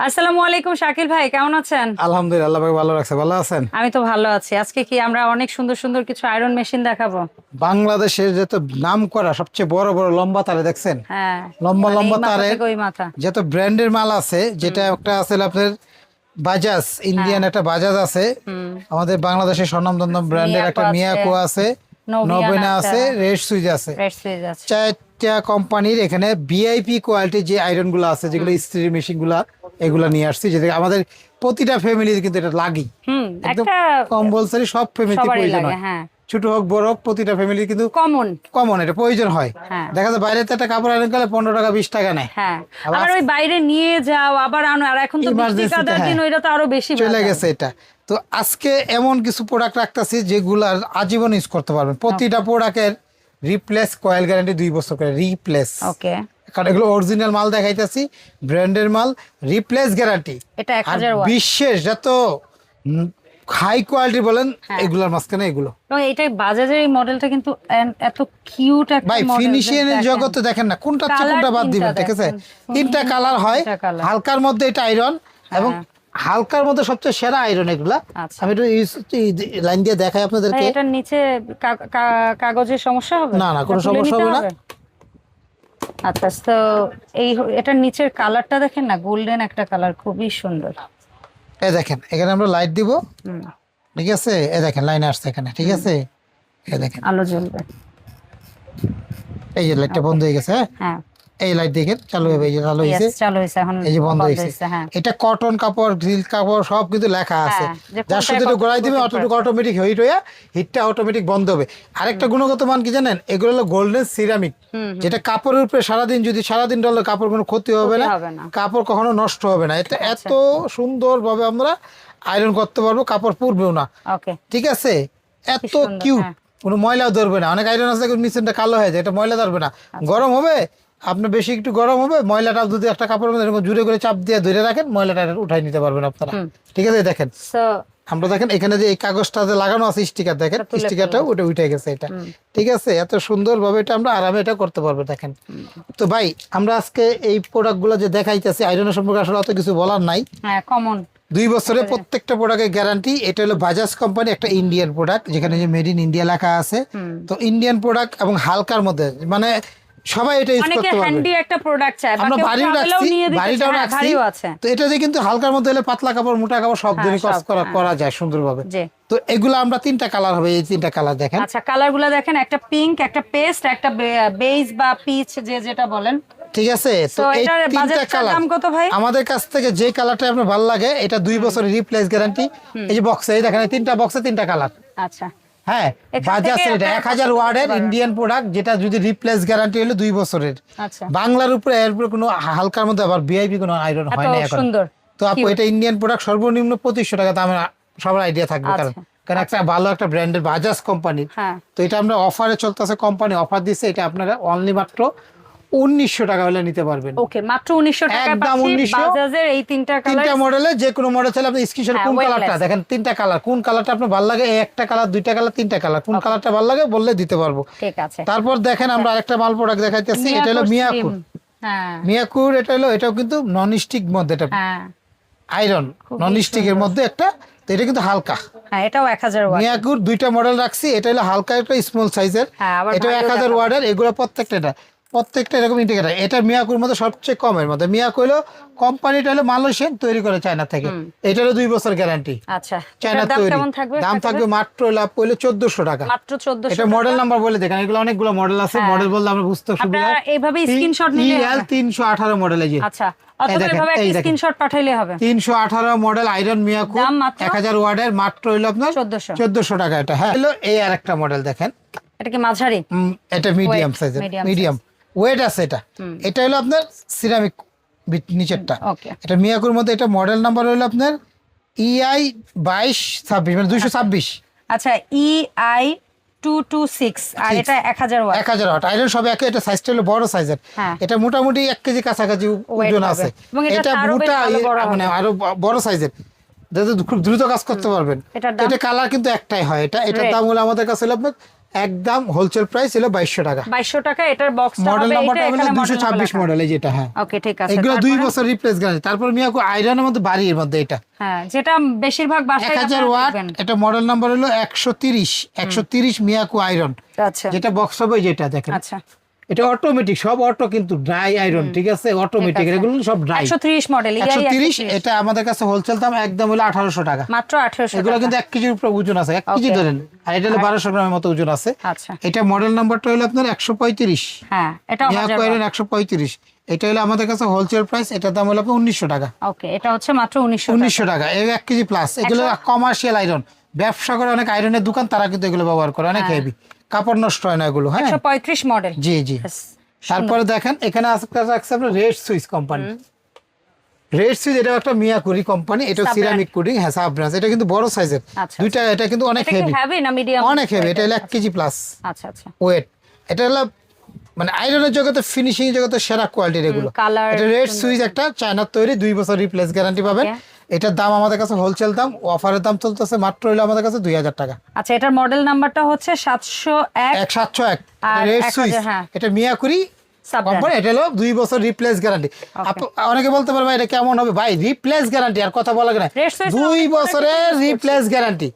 আসসালামু আলাইকুম শাকিল ভাই কেমন আছেন? আলহামদুলিল্লাহ পাক ভালো রাখছে। ভালো আছেন? আমি তো ভালো আছি। আজকে কি আমরা অনেক সুন্দর সুন্দর কিছু আয়রন মেশিন দেখাবো? বাংলাদেশের যত নাম করা সবচেয়ে বড় বড় লম্বা তারে দেখছেন? হ্যাঁ লম্বা মানে লম্বা তারে যত ব্র্যান্ডের মাল আছে যেটা একটা আছে আপনার বাজাজ ইন্ডিয়ান একটা বাজাজ আছে। আমাদের বাংলাদেশের স্বনামধন্য ব্র্যান্ডের একটা মিয়াকো আছে নবেনা আছে। রেড সুইচ আছে। চারটা কোম্পানির এখানে ভিআইপি কোয়ালিটির যে আয়রনগুলো আছে যেগুলো স্ত্রী মেশিনগুলা এগুলা নিয়ে আসছি যেটা আমাদের প্রতিটা ফ্যামিলির কিন্তু এটা লাগেই। হুম একদম কম্পালসারি সব ফ্যামিলিতে প্রয়োজন হয়। হ্যাঁ। ছোট হোক বড় হোক প্রতিটা ফ্যামিলি কিন্তু কমন কমন এটা প্রয়োজন হয়। হ্যাঁ। দেখা যায় বাইরে একটা কাপড় আনতে গেলে পনেরো টাকা বিশ টাকা নেয়। হ্যাঁ। আবার ওই বাইরে নিয়ে যাও আবার আনো আর এখন তো দিন। ওইটা তো আরও বেশি চলে গেছে এটা। তো আজকে এমন কিছু প্রোডাক্ট রাখতেছি যেগুলো আজীবন ইউজ করতে পারবেন। প্রতিটা প্রোডাক্টের রিপ্লেস কয়েল গ্যারান্টি দুই বছর করে। রিপ্লেস ওকে কারণ এগুলো অরিজিনাল মাল দেখাইতেছি ব্র্যান্ডের মাল রিপ্লেস গ্যারান্টি এটা এক হাজার বিশ্বের যত হাই কোয়ালিটি বলেন হ্যাঁ। এগুলোর মাঝখানে এগুলো এবং বাজাজের এই মডেলটা কিন্তু এত কিউট একটা ভাই ফিনিশিং এর। জগতে দেখেন না কোনটা কোনটা বাদ দিবেন ঠিক আছে তিনটা কালার হয় হালকার মধ্যে এটা আয়রন এবং হ্যাঁ। হালকার মধ্যে সবচেয়ে সেরা আয়রন এগুলা আচ্ছা। আমি একটু লাইন দিয়ে দেখাই আপনাদেরকে এটার নিচে কাগজের সমস্যা হবে না, না, কোনো সমস্যা হবে না। আচ্ছা তো এই এটার নিচের কালারটা দেখেন না? গোল্ডেন একটা কালার খুবই সুন্দর। এ দেখেন এখানে আমরা লাইট দিব। ঠিক আছে? এ দেখেন লাইন আসছে এখানে ঠিক আছে? এ দেখেন। আলো জ্বলবে। এই যে লাইটটা বন্ধ হয়ে গেছে হ্যাঁ? হ্যাঁ। এই লাইট দেখেন চালু হবে এই যে চালু হয়েছে। চালু হয়েছে এখন এই যে বন্ধ হয়েছে। হ্যাঁ। এটা কটন কাপড় গ্রিল কাপড় সব কিন্তু লেখা আছে। হ্যাঁ, যার সাথে একটু গড়াই দিবে অটোমেটিক অটোমেটিক হিট হয়ে হিটটা অটোমেটিক বন্ধ হবে। আরেকটা গুণগত মান কি জানেন? এগুলো হলো গোল্ডেন সিরামিক যেটা কাপড়ের উপরে সারাদিন যদি সারাদিন ডলে কাপড় কোনো ক্ষতি হবে না কাপড় কখনো নষ্ট হবে না। এটা এত সুন্দর ভাবে আমরা আয়রন করতে পারব কাপড় পুরবেও না। ঠিক আছে? এত কিউট হ্যাঁ। কোনো ময়লাও ধরবে না। অনেক আয়রন আছে নিচেটা কালো হয়ে যায়। এটা ময়লা ধরবে না। আচ্ছা। গরম হবে আপনার বেশি একটু গরম হবে ময়লাটা যদি একটা কাপড়ের মধ্যে এরকম জুড়ে করে চাপ দিয়ে ধরে রাখেন ময়লাটা উঠাই নিতে পারবেন আপনারা। ঠিক আছে দেখেন। আমরা দেখেন এখানে যে এই কাগজটা যে লাগানো আছে স্টিকার দেখেন স্টিকারটা ওটা উঠে গেছে এটা। ঠিক আছে এত এটা আমরা আরামে এটা করতে পারব দেখেন। তো ভাই আমরা আজকে এই প্রোডাক্টগুলো যে দেখাইতেছি আয়রনের সম্পর্কে আসলে অত কিছু বলার নাই। হ্যাঁ কমন দুই বছরের প্রত্যেকটা প্রোডাক্টের গ্যারান্টি এটা হলো বাজাজ কোম্পানি একটা ইন্ডিয়ান প্রোডাক্ট যেখানে যে মেড ইন ইন্ডিয়া লেখা আছে। তো ইন্ডিয়ান প্রোডাক্ট এবং হালকার মধ্যে মানে সবাই এটা ইউজ করতে পারবে। হ্যান্ডি একটা প্রোডাক্ট বা আমরা রাখছি রাখছি। আছে। তো এটা যে কিন্তু হালকার মধ্যে হলে পাতলা কাপড় মোটা কাপড় সব দিনই হ্যাঁ, কাজ করা হ্যাঁ। করা যায় সুন্দরভাবে। তো এগুলো আমরা তিনটা কালার হবে এই তিনটা কালার দেখেন। আচ্ছা কালারগুলা দেখেন একটা পিঙ্ক একটা পেস্ট একটা বেজ বা পিচ যে যেটা বলেন। ঠিক আছে? তো এই তিনটা কালার? আমাদের কাছ থেকে যে কালারটা আপনার ভালো লাগে এটা দুই বছরের রিপ্লেস গ্যারান্টি এই যে বক্সে এই দেখেন তিনটা বক্সে তিনটা কালার আচ্ছা। হ্যাঁ বাজাজ থেকে এটা এক হাজার ওয়ার্ডের ইন্ডিয়ান প্রোডাক্ট যেটা যদি রিপ্লেস গ্যারান্টি হলো দুই বছরের। আচ্ছা। বাংলার উপরে এর উপরে কোনো হালকার মধ্যে আবার ভিআইপি কোনো আয়রন হয় না এখন। তো আপু এটা ইন্ডিয়ান প্রোডাক্ট সর্বনিম্ন পঁচিশশো টাকা দামের সবার আইডিয়া থাকবে আচ্ছা, কারণ কারণ একটা ভালো একটা ব্র্যান্ডের বাজাজ কোম্পানির হ্যাঁ। তো এটা আমরা অফারে চলতেছে কোম্পানি অফার দিচ্ছে এটা আপনারা অনলি মাত্র উনিশশো টাকা হলে নিতে পারবেন। ওকে মাত্র উনিশশো টাকা একদম পাচ্ছি 1900 বাজাজের এই তিনটা কালার তিনটা মডেলে যে কোনো মডেল চাইলে আপনি স্ক্রিনশট হ্যাঁ, কোন কালারটা দেখেন তিনটা কালার কোন কালারটা আপনার ভালো লাগে একটা কালার দুইটা কালার তিনটা কালার কোন কালারটা ভালো লাগে বললে দিতে পারব। ঠিক আছে। তারপর দেখেন আমরা আরেকটা মাল প্রোডাক্ট দেখাইতেছি এটা হলো মিয়াকুর হ্যাঁ। মিয়াকুর এটা হলো এটাও কিন্তু নন স্টিক মধ্যে এটা আয়রন নন স্টিকের মধ্যে একটা তো এটা কিন্তু হালকা। হ্যাঁ এটাও ওয়াট মিয়াকুর দুইটা মডেল রাখছি এটা হলো হালকা একটা স্মল সাইজের এটা এক হাজার ওয়ার্ডের এগুলো প্রত্যেকটা এটা। প্রত্যেকটা এরকম ইন্ডিকেটার এটা মিয়াকুর মধ্যে সবচেয়ে কমের মধ্যে। মিয়াকু হলো কোম্পানিটা হলো মালয়েশিয়ান তৈরি করে চায়না থেকে। এটা হলো দুই বছর গ্যারান্টি আচ্ছা চায়না তৈরি। দাম থাকবে মাত্র লাভ পড়লে চোদ্দশো টাকা। মাত্র চোদ্দশো এটা মডেল নাম্বার বলে দেখেন। এগুলো অনেকগুলো মডেল আছে। মডেল বললে আমরা বুঝতে সুবিধা আপনারা এইভাবে স্ক্রিনশট নিলে ইএল তিনশো আঠারো মডেল এই যে। আচ্ছা দেখেন, এভাবে এই একটা দেখেন। স্ক্রিনশট পাঠাইলে হবে। তিনশো আঠারো মডেল আয়রন মিয়াকু এক হাজার ওয়ার্ডের মাত্র হইল আপনার চোদ্দশো। টাকা এটা। হ্যাঁ হলো এই আর একটা মডেল দেখেন। এটা কি মাঝারি? এটা মিডিয়াম Weight, সাইজের মিডিয়াম ওয়েট আছে এটা। এটা হলো আপনার সিরামিক নিচেরটা। এটা মিয়াকুর মধ্যে এটা মডেল নাম্বার হলো আপনার ইআই বাইশ ছাব্বিশ মানে দুইশো ছাব্বিশ। আচ্ছা ই আই টু টু সিক্স আর এটা এক হাজার ওয়াট। এক হাজার ওয়াট। আয়রন সব একে এটা সাইজটা হলো বড় সাইজের হ্যাঁ। এটা মোটামুটি এক কেজি কাছাকাছি ওজন আছে। এটা মোটা হবে। মানে আরও বড় সাইজের যাতে খুব দ্রুত কাজ করতে পারবেন। এটা কালার কিন্তু একটাই হয়। এটা এটার দাম হলো আমাদের কাছে হলো আপনার একদম হোলসেল প্রাইস হলো বাইশশো টাকা। বাইশশো টাকা এটার বক্স মডেল নাম্বারটা হলো দুশো ছাব্বিশ মডেল এই যেটা হ্যাঁ। ওকে ঠিক আছে এগুলো দুই বছর রিপ্লেস গ্যারান্টি তারপর মিয়াকো আয়রনের মধ্যে বাড়ির মধ্যে এটা। হ্যাঁ যেটা বেশিরভাগ বাসায় হাজার ওয়াট এটা মডেল নাম্বার হলো একশো তিরিশ একশো তিরিশ মিয়াকো আয়রন আচ্ছা। যেটা বক্স হবে যেটা দেখেন। আচ্ছা। এটা অটোমেটিক সব অটো কিন্তু ড্রাই আয়রন ঠিক আছে? অটোমেটিক এগুলো সব ড্রাই একশো ত্রিশ মডেল একশো তিরিশ এটা আমাদের কাছে হোলসেল দাম একদম হলো আঠারোশো টাকা। মাত্র আঠারোশো এগুলো কিন্তু এক কেজির উপর ওজন আছে এক কেজি ধরেন। আর এটা হলো বারোশো গ্রামের মতো ওজন আছে। আচ্ছা। এটা মডেল নাম্বারটা হলো আপনার একশো পঁয়ত্রিশ। হ্যাঁ এটা আয়রন একশো পঁয়ত্রিশ। এটা হলো আমাদের কাছে হোলসেল প্রাইস এটার দাম হলো আপনার উনিশশো টাকা। ওকে এটা হচ্ছে মাত্র উনিশশো উনিশশো টাকা এই এক কেজি প্লাস এগুলো কমার্শিয়াল আয়রন ব্যবসা করে অনেক আয়রনের দোকান তারা কিন্তু এগুলো ব্যবহার করে অনেক হেভি কাপড় নষ্ট হয় না এগুলো হ্যাঁ? পঁয়ত্রিশ মডেল জি জি। তারপরে দেখেন এখানে আপনার red switch company red switch এটা একটা মিয়াকুরি কোম্পানি এটা। সিরামিক কোডিং হ্যাঁ সাব ব্রাঞ্চ এটা কিন্তু বড় সাইজের আচ্ছা, দুইটা এটা কিন্তু অনেক হেভি হেভি না মিডিয়াম অনেক হেভি এটা হলো এক কেজি প্লাস আচ্ছা। আচ্ছা ওয়েট এটা হলো মানে আয়রনের জগতে ফিনিশিং জগতে সেরা কোয়ালিটির এগুলো। এটা রেড সুইচ একটা চায়নার তৈরি দুই বছর রিপ্লেস গ্যারান্টি পাবেন। এটার দাম আমাদের কাছে হোলসেল দাম অফারের দাম চলতেছে মাত্র হইল আমাদের কাছে দুই হাজার টাকা। আচ্ছা এটার মডেল নাম্বারটা হচ্ছে সাতশো এক। সাতশো এক রেড সুইচ হ্যাঁ। এটা মিয়াকুরি Sub-brand। কোম্পানি এটা হলো দুই বছর রিপ্লেস গ্যারান্টি অনেকে বলতে পারবে এটা কেমন হবে? ভাই রিপ্লেস গ্যারান্টি আর কথা বলা না। দুই বছরের রিপ্লেস গ্যারান্টি।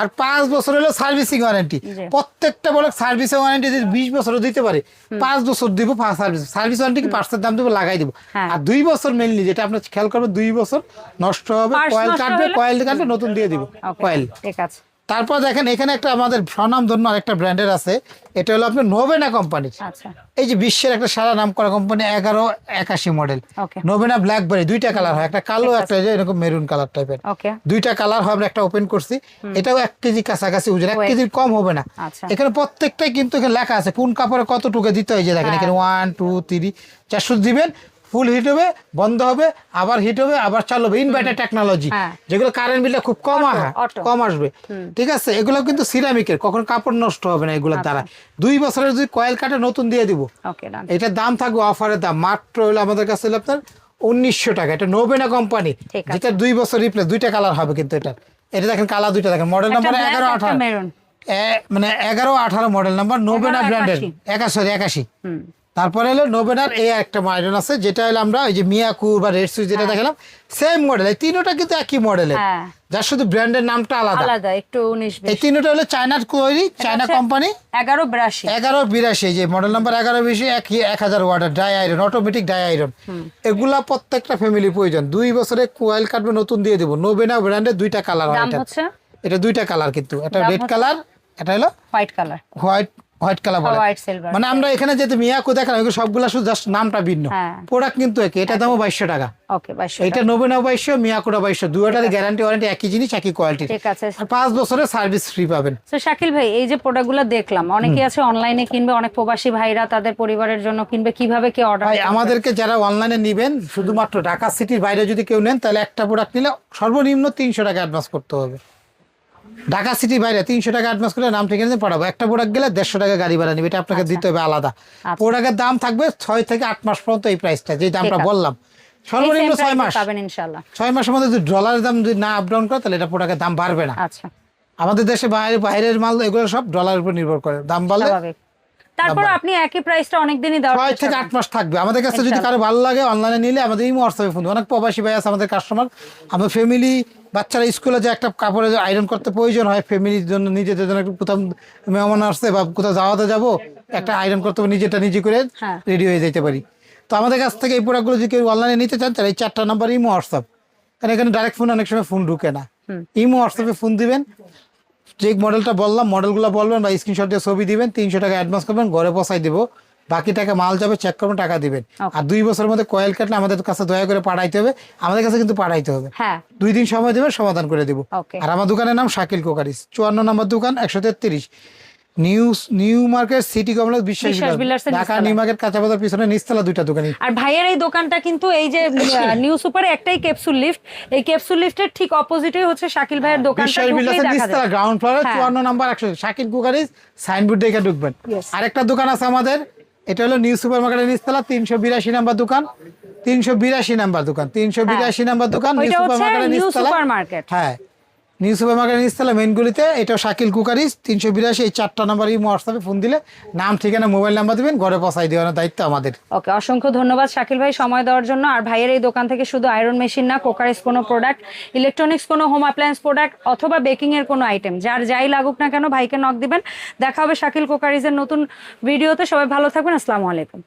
আর পাঁচ বছর হলো সার্ভিসিং ওয়ারেন্টি। প্রত্যেকটা বলে সার্ভিস ওয়ারেন্টি যদি বিশ বছর দিতে পারে পাঁচ বছর দিব সার্ভিস সার্ভিস ওয়ারেন্টি কি পার্সের দাম দেবো লাগাই দিব। হ্যাঁ। আর দুই বছর মেনলি যেটা আপনার খেয়াল করবেন দুই বছর নষ্ট হবে কয়েল কাটবে? কয়েল কাটবে নতুন দিয়ে দিব। কয়েল। ঠিক আছে। তারপর দেখেন এখানে একটা আমাদের স্বনাম ধন্য আরেকটা ব্র্যান্ডের আছে। এটা হলো আপনার নোভেনা কোম্পানির আচ্ছা। এই যে বিশ্বের একটা সারা নাম করা কোম্পানি এগারো একাশি মডেল নোভেনা ব্ল্যাকবেরি দুইটা কালার হয়। একটা কালো একটা যে এরকম মেরুন কালার টাইপের দুইটা কালার হবে একটা ওপেন করছি। এটাও এক কেজি কাছাকাছি ওজন এক। কেজির কম হবে না। আচ্ছা। এখানে প্রত্যেকটাই কিন্তু এখানে লেখা আছে। কোন কাপড়ে কতটুকু দিতে হয়? যে দেখেন হ্যাঁ। এখানে ওয়ান টু থ্রি চারশো দিবেন। ফুল হিট হবে বন্ধ হবে আবার হিট হবে আবার চালু হবে। ইনভার্টার টেকনোলজি হ্যাঁ। যেগুলো কারেন্ট বিলটা খুব কম কম আসবে। ঠিক আছে? এগুলো কিন্তু সিরামিকের কখন কাপড় নষ্ট হবে না এগুলোর দ্বারা। দুই বছরের যদি কয়েল কাটে নতুন দিয়ে দিব। এটার দাম থাকবে অফারের দাম। মাত্র হলো আমাদের কাছে হলো আপনার উনিশশো টাকা। এটা নোবেনা কোম্পানি যেটা দুই বছর রিপ্লেস দুইটা কালার হবে কিন্তু এটা এটা দেখেন কালার দুইটা দেখেন। মডেল নাম্বার এগারো আঠারো। মানে এগারো আঠারো মডেল নাম্বার নোবেনা ব্র্যান্ডের একাশি। একাশি তারপরে হলো নোবেনার এই একটা মডেল আছে যেটা হলো আমরা ওই যে মিয়াকু বা রেড সুইচ যেটা দেখালাম সেম মডেল এই তিনোটা কিন্তু একই মডেলের হ্যাঁ। যার শুধু ব্র্যান্ডের নামটা আলাদা। আলাদা একটু উনিশ এই তিনোটা হলো চায়নার তৈরি চায়না কোম্পানি এগারো বিরাশি। এগারো বিরাশি যে মডেল নাম্বার এগারো বিরাশি এক এক হাজার water dry iron automatic dry iron এগুলা প্রত্যেকটা ফ্যামিলি প্রয়োজন। দুই বছরে কোয়েল কাটবে নতুন দিয়ে দেবো। নোবেনা ব্র্যান্ডের দুইটা কালার হয় এটা এটা দুইটা কালার কিন্তু। এটা রেড কালার এটা হলো white colour white white colour বলে। সিলভার মানে আমরা এখানে যেতে মিয়াকো দেখালাম এগুলো সবগুলা শুধু জাস্ট নামটা ভিন্ন। হ্যাঁ। প্রোডাক্ট কিন্তু একই এটা দামও বাইশশো টাকা। ওকে এটা নোবেনা বাইশশো মিয়াকোটা বাইশশো দুটারই গ্যারান্টি ওয়ারেন্টি একই জিনিস একই কোয়ালিটি ঠিক আছে। পাঁচ বছরের সার্ভিস ফ্রি পাবেন। তো শাকিল ভাই এই যে প্রোডাক্টগুলো দেখলাম অনেকেই আছে অনলাইনে কিনবে অনেক প্রবাসী ভাইরা তাদের পরিবারের জন্য কিনবে কীভাবে কি অর্ডার ভাই আমাদেরকে যারা অনলাইনে নিবেন শুধুমাত্র ঢাকা সিটির বাইরে যদি কেউ নেন তাহলে একটা প্রোডাক্ট নিলে সর্বনিম্ন তিনশো টাকা অ্যাডভান্স করতে হবে। ঢাকা সিটি বাইরে তিনশো টাকা অ্যাডভান্স করে নাম ঠিকানা দিয়ে পাঠাবো একটা প্রোডাক্ট গেলে দেড়শো টাকা গাড়ি ভাড়া নিবে এটা আপনাকে দিতে হবে আলাদা। প্রোডাক্টের দাম থাকবে ছয় থেকে আট মাস পর্যন্ত এই প্রাইসটা যে দামটা আছে। বললাম। সর্বনিম্ন ছয় মাস। ছয় মাসের মধ্যে যদি ডলারের দাম যদি না আপ ডাউন করে তাহলে এটা প্রোডাক্টের দাম বাড়বে না। আচ্ছা। আমাদের দেশে বাইরে বাইরের মাল এগুলো সব ডলারের উপর নির্ভর করে। দাম বাড়লে তারপর আপনি একই প্রাইসটা অনেকদিনই দেওয়ার ছয় থেকে আট মাস থাকবে। আমাদের কাছে যদি কারও ভালো লাগে অনলাইনে নিলে আমাদের এই হোয়াটসঅ্যাপে ফোন অনেক প্রবাসী ভাই আছে আমাদের কাস্টমার আমাদের ফ্যামিলি বাচ্চারা স্কুলে যে একটা কাপড়ে আয়রন করতে প্রয়োজন হয় ফ্যামিলির জন্য নিজেদের জন্য একটু কোথাও মেহমান আসছে বা কোথাও যাওয়াতে যাব একটা আয়রন করতে হবে নিজেটা নিজে করে হ্যাঁ। রেডি হয়ে যেতে পারি। তো আমাদের কাছ থেকে এই প্রোডাক্টগুলো যদি কেউ অনলাইনে নিতে চান তাহলে এই চারটা নাম্বার ইমো হোয়াটসঅ্যাপ কারণ এখানে ডাইরেক্ট ফোন অনেক সময় ফোন ঢুকে না। ইমো হোয়াটসঅ্যাপে ফোন দিবেন। যে মডেলটা বললাম মডেলগুলো বলবেন বা স্ক্রিনশট দিয়ে ছবি দিবেন তিনশো টাকা অ্যাডভান্স করবেন ঘরে পৌঁছাই দিব। বাকি টাকা মাল যাবে চেক করবেন টাকা দিবেন। আর দুই বছরের মধ্যে কয়েল কাটলে আমাদের কাছে দয়া করে পাঠাইতে হবে। আমাদের কাছে কিন্তু পাঠাইতে হবে। হ্যাঁ। দুই দিন সময় দেবেন সমাধান করে দেবো। আর আমার দোকানের নাম শাকিল কোকারিস। চুয়ান্ন নম্বর দোকান একশো তেত্রিশ। New new market city complex Biswas Bilas Dhaka new market কাঁচা বাজার পিছনে নিচতলা দুইটা দোকানই। আর ভাইয়ের এই দোকানটা কিন্তু এই যে নিউ সুপারে একটাই ক্যাপসুল লিফট এই ক্যাপসুল লিফটের ঠিক অপোজিটেই হচ্ছে শাকিল ভাইয়ের দোকানটা বিশ্বাস বিলাসের নিচতলা গ্রাউন্ড ফ্লোরে হ্যাঁ। চুয়ান্ন নাম্বার একশো শাকিল কুকারিস সাইনবোর্ড দেখে ঢুকবেন. আরেকটা দোকান আছে আমাদের এটা হলো নিউ সুপার মার্কেটের নিচতলা তিনশো বিরাশি নাম্বার দোকান। তিনশো বিরাশি নাম্বার দোকান তিনশো বিরাশি নাম্বার দোকান নিউ সুপার মার্কেটের নিচতলা। হ্যাঁ। নিউ সুপার মার্কেট মেনগুলিতে এটা শাকিল কুকারিজ তিনশো বিরাশি, এই চারটা নাম্বার হোয়াটসঅ্যাপে ফোন দিলে। নাম, ঠিকানা মোবাইল নাম্বার দিবেন, ঘরে পৌঁছাই দেওয়ানোর দায়িত্ব আমাদের। ওকে অসংখ্য ধন্যবাদ শাকিল ভাই সময় দেওয়ার জন্য। আর ভাইয়ের এই দোকান থেকে শুধু আয়রন মেশিন না কোকারিস কোনো প্রোডাক্ট ইলেকট্রনিক্স কোনো হোম অ্যাপ্লায়েন্স প্রোডাক্ট অথবা বেকিং এর কোনো আইটেম যার যাই লাগুক না কেন, ভাইকে নক দিবেন। দেখা হবে শাকিল কোকারিজের নতুন ভিডিওতে সবাই ভালো থাকবেন, আসসালামু আলাইকুম।